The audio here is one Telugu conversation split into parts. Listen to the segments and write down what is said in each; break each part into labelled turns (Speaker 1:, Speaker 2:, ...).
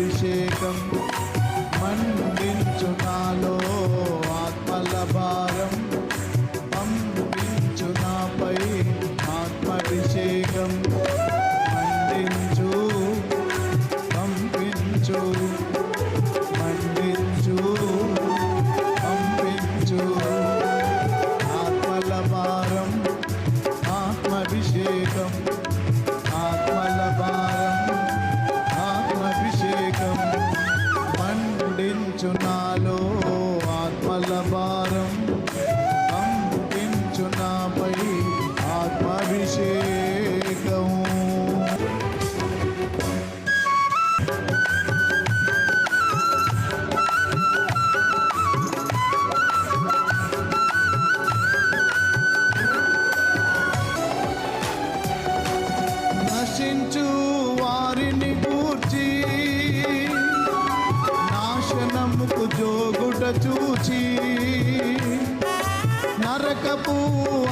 Speaker 1: అభిషేకం. మన్ను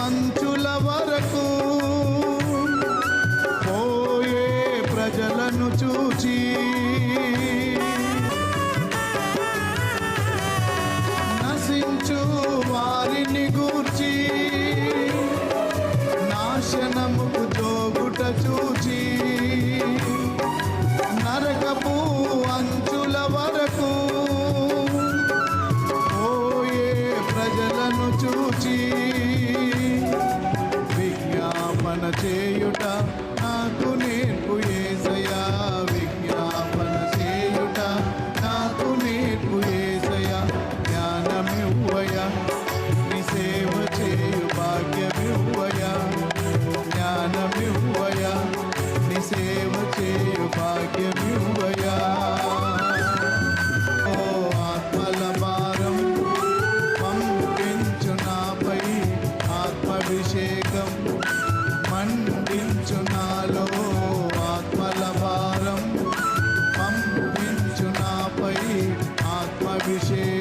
Speaker 1: అంచుల వరకు పోయే ప్రజలను చూచి నశించు వారిని గూర్చి నాశనముకు జోగుట చూచి నరకపు అంచుల వరకు పోయే ప్రజలను చూచి appreciate it.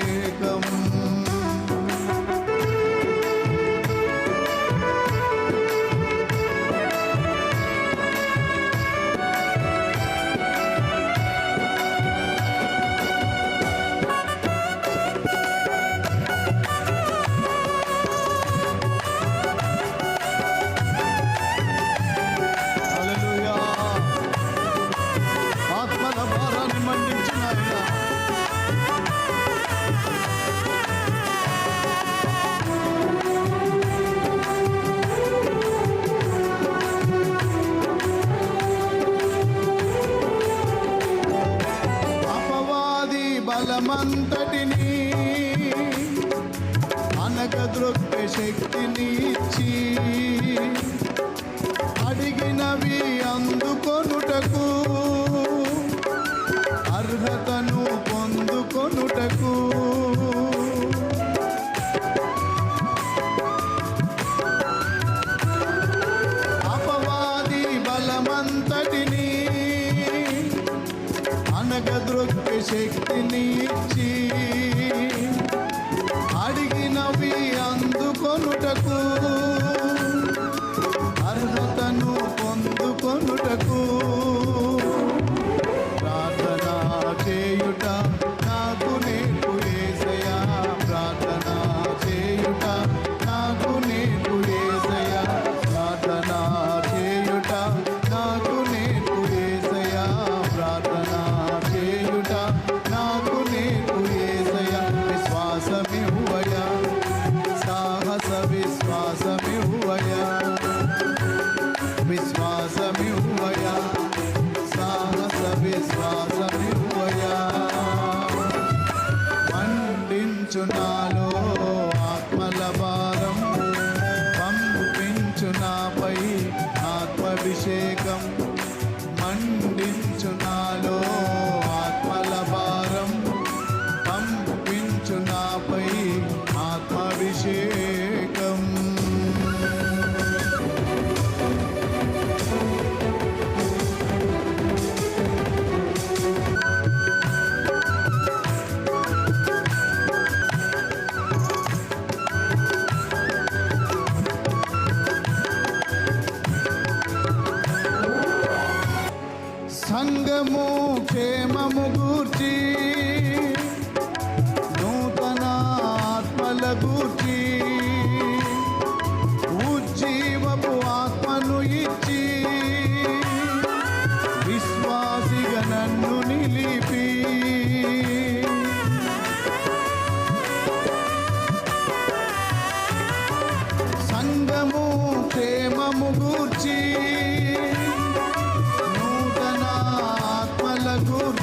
Speaker 1: జగమంతటిని అనగద్రొక్క శక్తిని ఇచ్చి అడిగినవి అందుకొనుటకు అర్హతను పొందుకొనుటకు. అపవాది బలమంతటిని శక్తిని ఇచ్చి amor.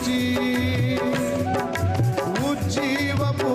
Speaker 1: గూర్చి ఉజ్జీవపు